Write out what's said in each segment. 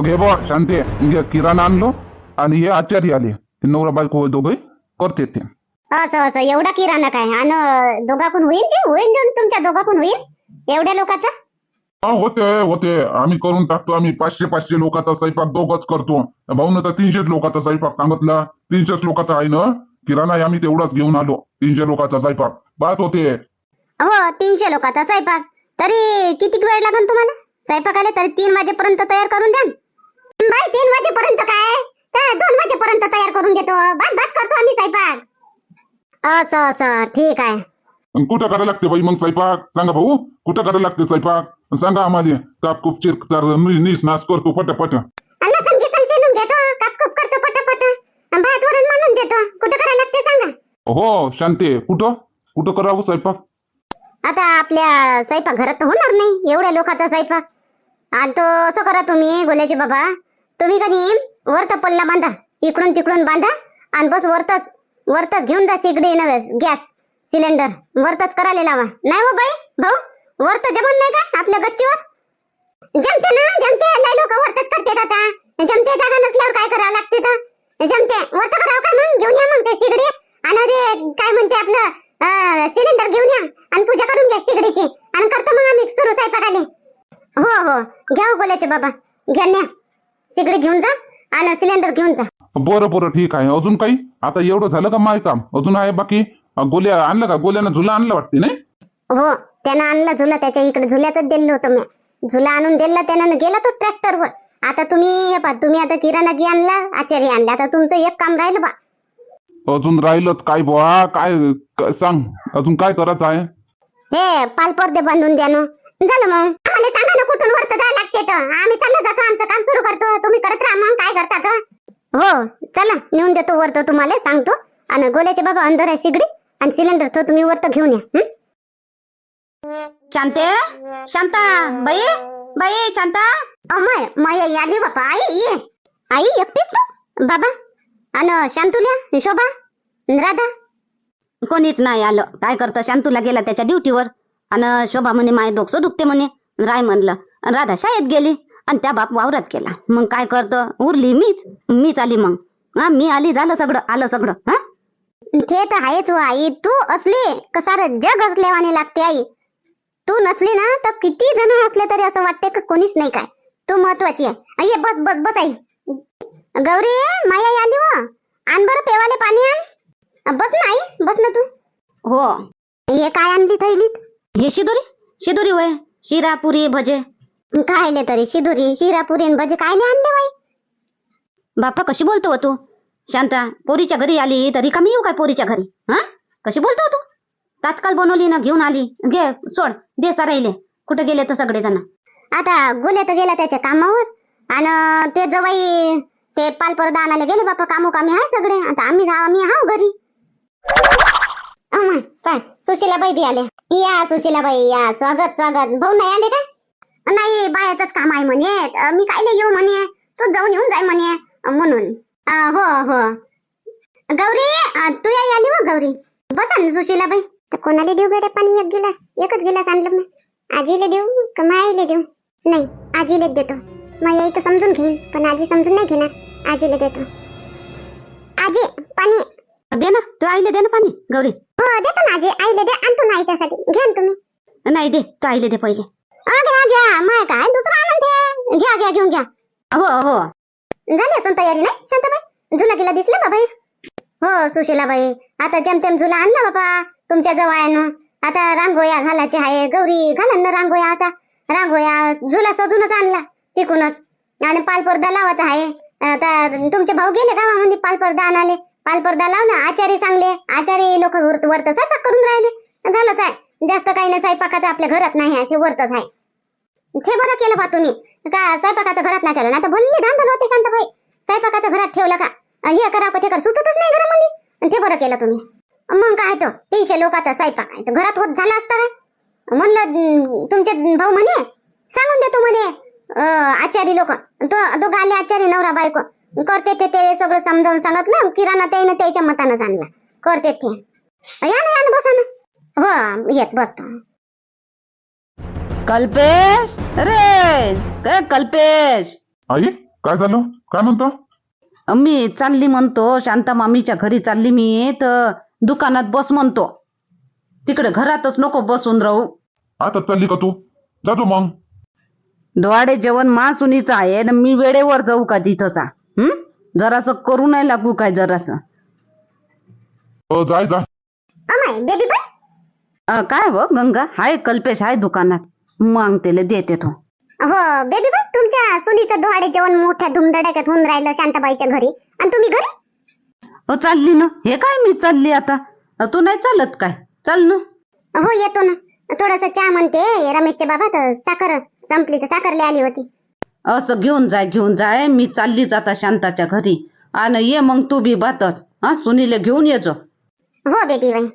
घे बा शांती. घे किराणा आणलो आणि हे आचार्य आले. नवरा बायको दोघे करते ते. असं असं. एवढा किराणा काय? आणि दोघाकून होईल ते? होईल देऊन तुमच्या दोघाकून होईल? एवढ्या लोकांचा? हा होते होते. आम्ही करून टाकतो. आम्ही पाचशे पाचशे लोकांचा स्वयंपाक दोघच करतो. भाऊन तर तीनशेच लोकांचा स्वयंपाक सांगितला. तीनशेच लोकांचा आहे ना? किराणा आम्ही तेवढाच घेऊन आलो. तीनशे लोकांचा स्वयंपाक. बात होते. हो तीनशे लोकांचा स्वयंपाक. तरी किती वेळ लागेल तुम्हाला? स्वयंपाकाला तरी तीन वाजेपर्यंत तयार करून द्या बाई तीन वाजेपर्यंत काय? काय दोन वाजेपर्यंत तयार करून देतो भात भात करतो आम्ही स्वयंपाक. असं असं ठीक आहे. अन कुठं करायला लागते बाई मग स्वयंपाक? सांगा भाऊ कुठं करायला लागते स्वयंपाक? सांगा आम्हाला काप कुप चिर तर नीस नाश करतो पट लसण गिसण शिलून घेतो कापकूप करतो पटापट. भात वरण मांडून देतो. कुठं करायला लागते सांगा. हो शांते कुठं? कुठं करावं स्वयंपाक? आता आपल्या स्वयंपाक घरात तर होणार नाही एवढ्या लोकांचा स्वयंपाक. आणि तो असं करा तुम्ही गोल्याचे बाबा तुम्ही कधी वरत पल्ला बांधा. इकडून तिकडून बांधा आणि बस वरतच वरतच घेऊन जा इकडे नव्हे गॅस सिलेंडर. वरतच करायला लावा. नाही हो बाई भाऊ वरत जमन नाही का आपल्या गच्चीवर? जमते ना जमते. लय लोक वरतच करते आता. जमते जागा नसल्यावर काय करावं लागते तर? जमते. वरत करावं का मग? घेऊन या मग ते तिकडे आणि ते काय म्हणते आपलं सिलेंडर घेऊन या आणि पूजा करून घ्या तिकडीची आणि करतो मग आम्ही सुरू स्वयंपाकाले. हो हो. घ्या हो बोलायचे बाबा. घ्या न्या. तिकडे घेऊन जा आणि सिलेंडर घेऊन जा. बरं बरं ठीक आहे. अजून काही? आता एवढं झालं का माय काम? अजून आहे बाकी? अ, गोल्या आणलं का? गोल्यानं झुला आणलं वाटते नाही? हो त्यानं आणला झुला. त्याच्या इकडे झुल्यातच दिलं होतं मी. झुला आणून दिला त्यानं गेला तो ट्रॅक्टरवर. आता तुम्ही हे पहा तुम्ही आता किराणा घे आणला आचार्य आणला. आता तुमचं एक काम राहिलं बा. अजून राहिलंच काय बुवा? काय क- सांग. अजून काय करायचं आहे? हे पालपरदे बांधून द्या ना. झालं मग. आम्हाला सांगा ना कुठून वरत जायला लागते तर. आम्ही चाललो जातो आमचं काम सुरू करतो. तुम्ही करत राहा मग काय करता तर हो चला नेऊन देतो वरत तुम्हाला सांगतो. आणि गोल्याचे बाबा अंदर आहे सिगडी आणि सिलेंडर तो तुम्ही वरत घेऊन या? शांते? शांता बाई? बाई शांता? अमय माया याली बापा आई ये. आई एकटीच तू? बाबा आणि शांतुल्या शोभा राधा? कोणीच नाही आलं. काय करतं? शांतूला गेला त्याच्या ड्युटीवर. आणि शोभा म्हणे माय डोकसं दुखते म्हणे. राय म्हणलं राधा शाळेत गेली आणि त्या बाप वावरात गेला. मग काय करतं? उरली मीच. मीच आली मग. हा मी आली झालं सगळं आलं सगळं हा? ते तर आहेच हो आई. तू असली का सारं जग असल्यावाने लागते आई. तू नसली ना तर किती जण असले तरी असं वाटते का कोणीच नाही काय? तू महत्वाची आहे. आई, ये बस बस बस आई. गौरी माया आली हो. आण बरं पेवाले पाणी आण. बस ना आई बस ना तू. हो. हे काय आणली थैलीत? हे शिदोरी? शिदोरी वय. शिरा पुरी भजे. खायले तरी शिदुरी शिरापुरी आणि भजी कायले आणले बाई बाप्पा कशी बोलतो हो तू? शांता पोरीच्या घरी आली तरी कमी येऊ काय पोरीच्या घरी? हा? कशी बोलतो हो तू? तात्काळ बनवली ना घेऊन आली. घे सोड दे साराईले. कुठे गेले तर सगळे जण आता गोल्या तर गेला त्याच्या कामावर. आणि ते जवाई ते पालपरदा आणायला गेले बापा कामोकामी आहे सगळे. आता आम्ही आम्ही आहो घरी. अम्मा, काय? सुशीलाबाई बी आले या सुशीलाबाई या. स्वागत स्वागत. भाऊ नाही आले का? नाही बायाच काम आहे म्हणे. मी कायले येऊ म्हणे? तू जाऊन येऊन जाय म्हणे. म्हणून. हो हो. गौरी तू या आली हो गौरी. बसा ना सुशीलाबाई. तर कोणाला देऊ बेटा पाणी? एक गिलास एकच गिलास आणलं मी आजीला देऊ का माईला देऊ? नाही आजीला देतो. मग आई तर समजून घेईन पण आजी समजून नाही घेणार. आजीला देतो. आजी पाणी. दे ना तू आईले दे ना पाणी गौरी. हो देतो ना आजी. आईला दे आणतो ना आईच्यासाठी. घ्या ना तुम्ही. नाही दे तू आईले दे पहिले. अ, घ्या घ्या. माय काय दुसरा आहे घ्या घ्या घेऊन घ्या. हो हो. झाली असं तयारी नाही शांताबाई? झुला गेला दिसला बाबा हो? सुशीलाबाई. आता जमतेम झुला आणला बाबा तुमच्या जवळनं. आता रांगोया घालायचे आहे. गौरी घालन ना रांगोया आता. रांगोया झुला सजूनच आणला तिकूनच. आणि पालपरदा लावायचा आहे. आता तुमचे भाऊ गेले गावामध्ये पालपरदा आणाले पालपरदा लावला आचारी सांगले. आचारी लोक वरत स्वयंपाक करून राहिले. झालंच आहे. जास्त काही नाही स्वयंपाकाचं आपल्या घरात नाही आहे ते वरतच आहे. ते बरं केलं बा तुम्ही. का स्वयंपाकाचं घरात नाही ठेवलं? आता भल्ली धांदल होते शांताबाई स्वयंपाकाचं घरात ठेवलं का? हे करा ते कर. सुचतच नाही घरामध्ये आणि ते बरं केलं तुम्ही. मग काय तो तीनशे लोकांचा स्वयंपाक आहे. घरात होत झाला असता काय? म्हणलं तुमचे भाऊ म्हणे सांगून देतो म्हणे अं, आचारी लोक. तो दोघं आले आचारी नवरा बायको. करते ते ते सगळं समजावून सांगितलं. किराणा त्यानं त्याच्या मतानंच आणला. करते ते. या ना या ना बसा ना. हो येत बसतो. कल्पेश! अरे! काय कल्पेश? आई काय झालं? काय म्हणतो? मी चालली म्हणतो शांता मामीच्या घरी चालली मी तर दुकानात बस म्हणतो. तिकडे घरातच नको बसून राहू. आता चालली का तू? जातो मग. डोहाडे जेवण मा सुनीचं आहे न मी वेळेवर जाऊ का तिथंचा? हं? जरासं करू नाही लागू काय जरासं. हो जाय जा. अमाय बेबी बाय अं, काय हो गंगा? हाय कल्पेश हाय दुकानात. मग त्याला देते तो. हो बेबी बाय तुमच्या सुनीचं डोहाडे जेवण मोठ्या धुमधडाक्यात होऊन राहिलं शांताबाईच्या घरी. आणि तुम्ही घरी? अ चालली ना. हे काय मी चालली आता? अ, तू नाही चालत काय? चाल ना. हो येतो ना. थोडस चहा म्हणते. रमेशचे बाबा तर साखर संपली तर साखरले आली होती. असं घेऊन जाय घेऊन जाय. मी चाललीच आता शांताच्या घरी. आणि ये मग तू बी बातच. हा सुनीले घेऊन ये जो. हो बेबी बाई.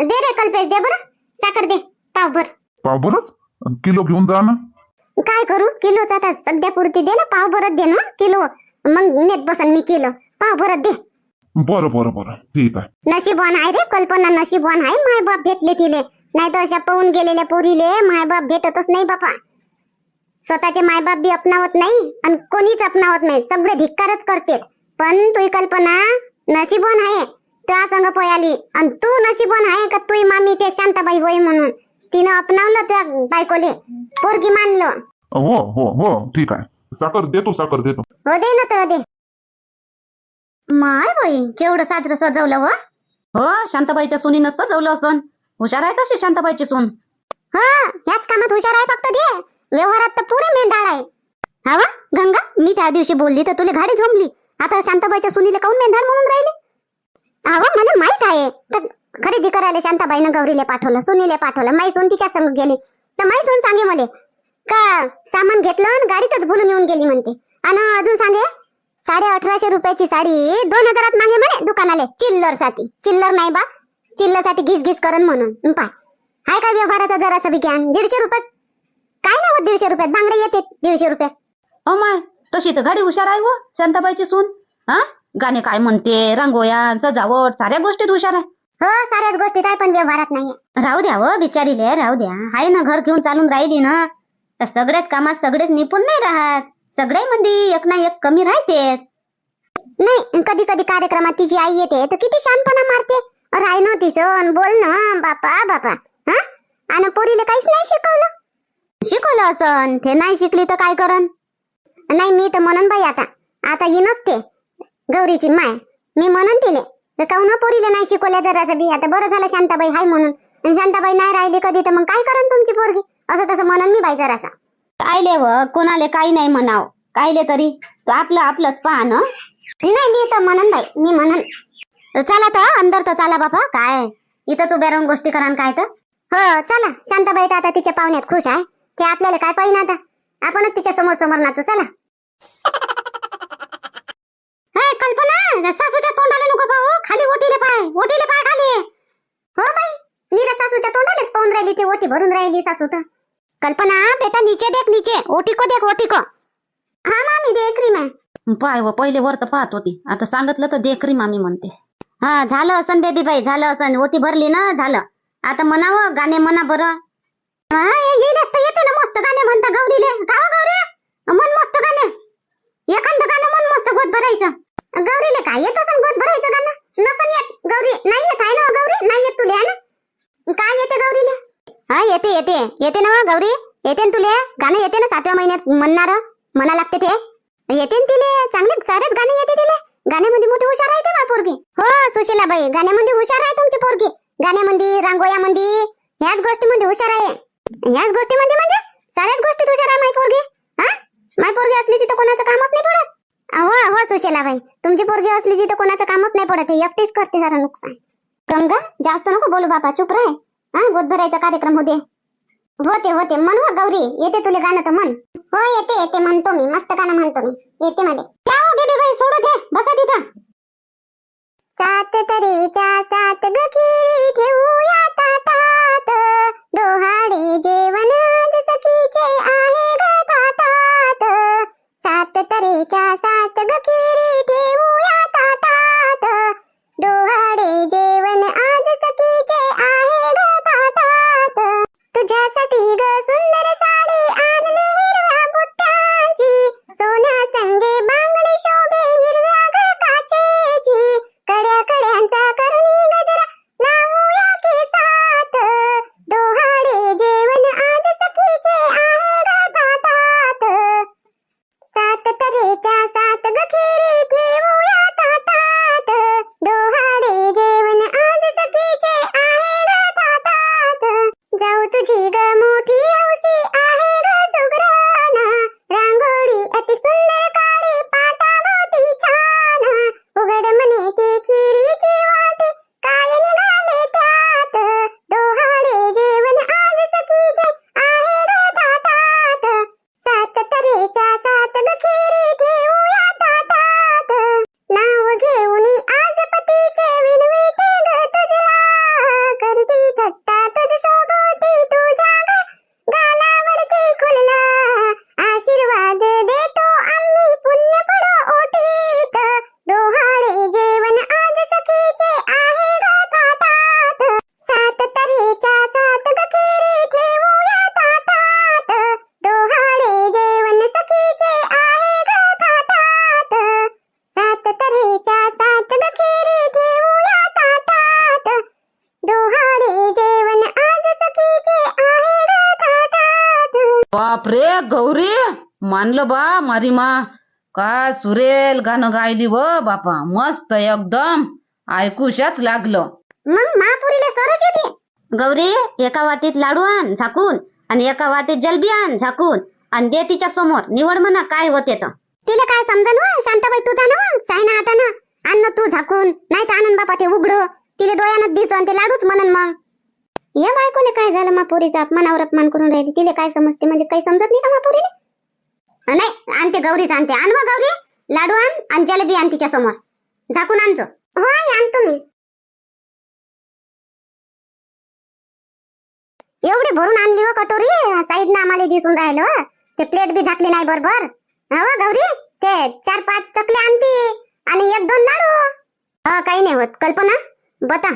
दे रे कल्पेश दे बरं. साखर दे पावभर पाव बरंच किलो घेऊन जा ना. काय करू? किलोच आता सध्या पुरती दे ना. पाव भरत दे ना. किलो. मग नेत बसन मी किलो. पाव भरत दे. बरं बरं बरं. ठीक आहे. नशीबवान आहे रे. कल्पना नशीबवान आहे. माय बाप भेटले तिले. नाही तर अशा पाहून गेलेल्या पोरीले माय बाप भेटतच नाही बापा. स्वतःचे मायबाप बी अपनावत नाही आणि कोणीच अपनावत नाही. सगळे धिक्कारच करते पण तुही कल्पना नशीबवान आहे. त्या संग पयाली आणि तू नशीबवान आहे का तुही मामी ते शांताबाई होई म्हणून? तिनं अपनावलं त्या बायकोले. पोरगी मानलं. हो हो हो. ठीक आहे. साखर देतो साखर देतो. हो दे ना तर दे. माय बाई केवढं साजरं सजवलं व? हो शांताबाईच्या सुनीनं सजवलं असन. हुशार आहे तशी शांताबाईची सून. हा ह्याच कामात हुशार आहे फक्त दे. व्यवहारात तर पुरे मेंढाळ आहे. हवा गंगा मी त्या दिवशी बोलली तर तुला गाडी झोंबली. आता शांताबाईच्या सुनीला काऊन मेंढाळ म्हणून राहिली? अहो मला माहीत आहे. तर खरेदी करायला शांताबाईनं गौरीला पाठवलं सुनीला पाठवलं माई सोन तिच्या संग गेली. तर माई सोन सांगे मले का सामान घेतलं आणि गाडीतच भुलून येऊन गेली म्हणते. आणि अजून सांगे साडे अठराशे रुपयाची साडी दोन हजारात मागे म्हणे दुकानाले चिल्लरसाठी चिल्लर नाही बा चिल्लरसाठी घिस घिस करण म्हणून. पाय. हाय काय व्यवहाराचा जरासा विज्ञान? दीडशे रुपयात काय नाही होत दीडशे रुपयात बांगडे येते दीडशे रुपयात अ माय तशी तर गाडी हुशार आहे व शांताबाईची सून. हा? गाणे काय म्हणते रांगोया सजावट साऱ्या गोष्टीत हुशार आहे. हो साऱ्याच गोष्टीत आहे पण व्यवहारात नाहीये. राहू द्या हो बिचारीले राहू द्या. हाय ना घर घेऊन चालून राहिली ना तर सगळ्याच कामात सगळेच निपुण नाही राहत. सगळ्या मध्ये एक ना एक कमी राहतेच. नाही कधी कधी कार्यक्रमात तिची आई येते तर किती शानपणा मारते. राय नव्हती सण बोल ना बापा बापा. हा? आणि पोरीला काहीच नाही शिकवलं. शिकवलं असन. ते नाही शिकली तर काय करन नाही मी तर म्हणन बाई आता. आता ही नसते गौरीची माय. मी म्हणन तिले. तर काहून पोरीला नाही शिकवल्या जरासं बी? आता बरं झालं शांताबाई हाय म्हणून. आणि शांताबाई नाही राहिली कधी तर मग काय करन तुमची पोरगी? असं तसं म्हणन मी बाई जरासा. कायले व कोणाले काही नाही म्हणाव. कायले तरी? तो आपलं आपलंच पहा ना नाही मी तर म्हणन बाई. मी म्हणन. चला तर अंदर तर चला बापा. काय? इथं तू बेरवून गोष्टी करान काय तर. हो चला. शांताबाई तर आता तिच्या पाहुण्यात खुश आहे. ते आपल्याला काय पाहिजे आता? आपणच तिच्या समोर समोर नाचू चला. हाय, कल्पना सासूच्या तोंडाला नको पाहू. खाली ओटीले पाय ओटीले पाय खाली. हो बाई. नीरा सासूच्या तोंडालाच पाहून राहिली ती ओटी भरून राहिली सासू तर. कल्पना बेटा नीचे देख नीचे. ओटी को देख ओटी को हा मामी देख रही मैं पाय व पहिले वर तर पाहत होती. आता सांगितलं तर देखरी मामी म्हणते. हा झालं असन बेबी बाई झालं असन. ओटी भरली ना झालं. आता म्हणावं गाणे म्हणा बरं. हा, येईलच तर येते ना मस्त गाणे म्हणता गौरीले गौरी मन मस्त गाणे. एखादं गाणं मन मस्त गोत भरायचं. गौरीले काय येत असं गोत भरायचं गाणं? नसन येत. गौरी नाही येत आहे ना हो गौरी? नाही येत तुले ना? काय येते गौरीले? हा येते येते. येते ना हो गौरी? येते ना तुले? गाणं येते ना सातव्या महिन्यात म्हणणार? म्हणा लागते ते? येते ना तिले? चांगले सारेच गाणे येते तिले? गाण्यामध्ये मोठी हुशार आहे ते बा पोरगी. हो सुशीला बाई गाण्यामध्ये हुशार आहे तुमची पोरगी. गाण्यामध्ये रांगोळ्यामध्ये ह्याच गोष्टीमध्ये हुशार आहे. ह्याच गोष्टीमध्ये म्हणजे? साऱ्याच गोष्टी तुझ्या राय माय पोरगी हा? माय पोरगी असली तिथं कोणाचं कामच नाही पडत? हो हो सुशेला सुशीलाबाई तुमची पोरगी असली तिथं कोणाचं कामच नाही पडत हे एकटीच करते सारा नुकसान. गंगा जास्त नको बोलू बापा चुप राह. हा गोद भरायचा कार्यक्रम होते होते होते म्हण हो गौरी येते तुले गाणं तर म्हण हो येते येते म्हणतो मी मस्त गाणं म्हणतो मी. येते मध्ये क्या हो, सोडू दे बसा तिथं. सात बापरे गौरी मानलं बा मारी मा. काय सुरेल गाणं गायली व बापा मस्त एकदम. ऐकूशाच लागलं. मग महापुरीला सरच येते गौरी एका वाटीत लाडू आण झाकून. आणि एका वाटीत जलबी आण झाकून. आणि दे तिच्या समोर निवड म्हणा काय होते तर. तिला काय समजन शांताबाई तुझा ना साई ना हातानं अन्न तू झाकून. नाही तर आनंद बापा ते उघड. तिला डोळ्यानं दिसन ते लाडूच म्हणन मग. या बायकोले काय झालं? मापुरीचा अपमानावर अपमान करून राहिली. तिले काय समजते? म्हणजे काही समजत नाही का मापुरीले? नाही. आणते गौरीच आणते. आण मग गौरी. लाडू आण आणि जलेबी आण तिच्या समोर. झाकून आणतो हो आई आणतो मी. एवढी भरून आणली हो कटोरी. साईडनं आम्हाला दिसून राहिलं हो. ते प्लेट बी झाकली नाही बरोबर. हो गौरी. ते चार पाच चकले आणती. आणि एक दोन लाडू. काही नाही होत. कल्पना बता.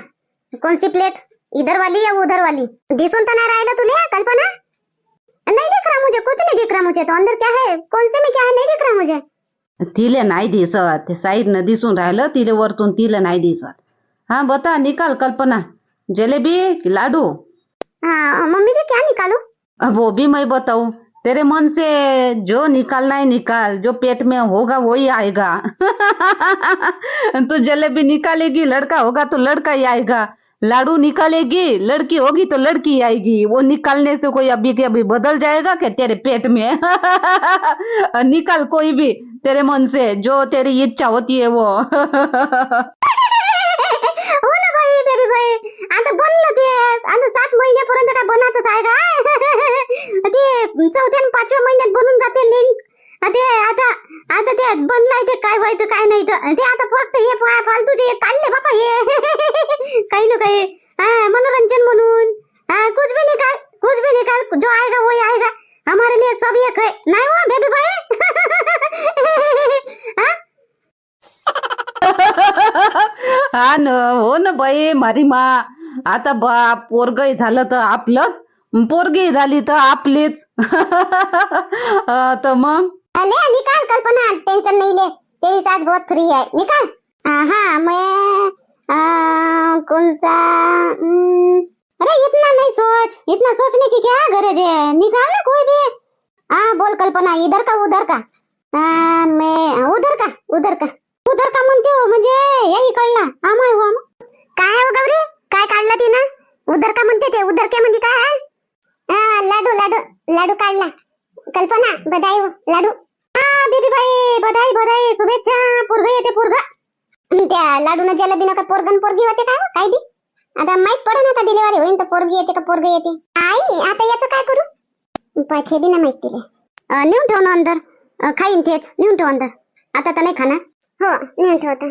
कोणती प्लेट? इधर वाली या उधर वाली दिसून तर नाही राहिलं तुले कल्पना? नहीं दिख रहा मुझे कुछ नहीं दिख रहा मुझे तो अंदर क्या है? कौन से में क्या है? नहीं दिख रहा मुझे। तिले नाही दिसत. ते साईडनं दिसून राहिलं तिले वरतून तिले नाही दिसत. हा बता निकाल कल्पना. जलेबी लाडू. हाँ मम्मी जी क्या निकालू? अब वो भी मैं बताऊँ। तेरे मन से जो निकालना है निकाल जो पेट में होगा वही आएगा। तू जलेबी निकालेगी लड़का होगा तो लड़का ही आएगा। लाडू निकालेगी लड़की होगी तो लड़की आएगी। वो निकालने से कोई अभी के अभी बदल जाएगा क्या तेरे पेट में? निकाल कोई भी तेरे मन से जो तेरी इच्छा होती है वो। हो ना भाई बेबी बाई आता बनलं ते आता सात महिन्यापर्यंत काय बनातच आहे का ते चौथ्या पाचव्या महिन्यात बनून जाते लिंक ते आता आता ते बनलाय ते काय व्हायचं काय नाही तर. ते आता फक्त हे फालतू फालतूचे चालले बापा हे. काही ना काही. हा, मनोरंजन म्हणून. हा, कुछ भी निकाल कुछ भी निकाल. जो आएगा वही आएगा. हमारे लिए सब एक है. नहीं हुआ बेबी भाई हा? न हो ना बाई मारी मा. आता बाप पोरगही झालं तर आपलंच. पोरगी झाली तर आपलीच. तर मग? ले निकाल कल्पना. टेंशन नहीं ले. तेरी साथ बहुत फ्री है निकाल. हाँ मैं आ, कौन सा अरे इतना नहीं सोच. इतना सोचने की क्या गरज है निकाल ना कोई भी. हाँ बोल कल्पना इधर का उधर का? आ, मैं उधर का उधर का? उधर का म्हणते हो म्हणजे यही कळला. आमाय हो. काय हो गौरी? काय काढला तिनं? उधर का म्हणते ते? उधर के म्हणजे काय? हा, लाडू लाडू लाडू काढला. कल्पना बधाई हो लाडू. बेबी बाई बधाई बधाई शुभेच्छा पोरग येते पोरग. त्या लाडून जलबी नका पोरगन पोरगी होते काय हो, काय बी? आता माहीत पडे ना का डिलिव्हरी होईन तर पोरगी येते का पोरग येते? आई आता याचं काय करू? पाय बी ना माहीत तिले. नेऊन ठेव ना अंदर. खाईन तेच नेऊन ठेव अंदर. आता तर नाही खाणार. हो नेऊन ठेवता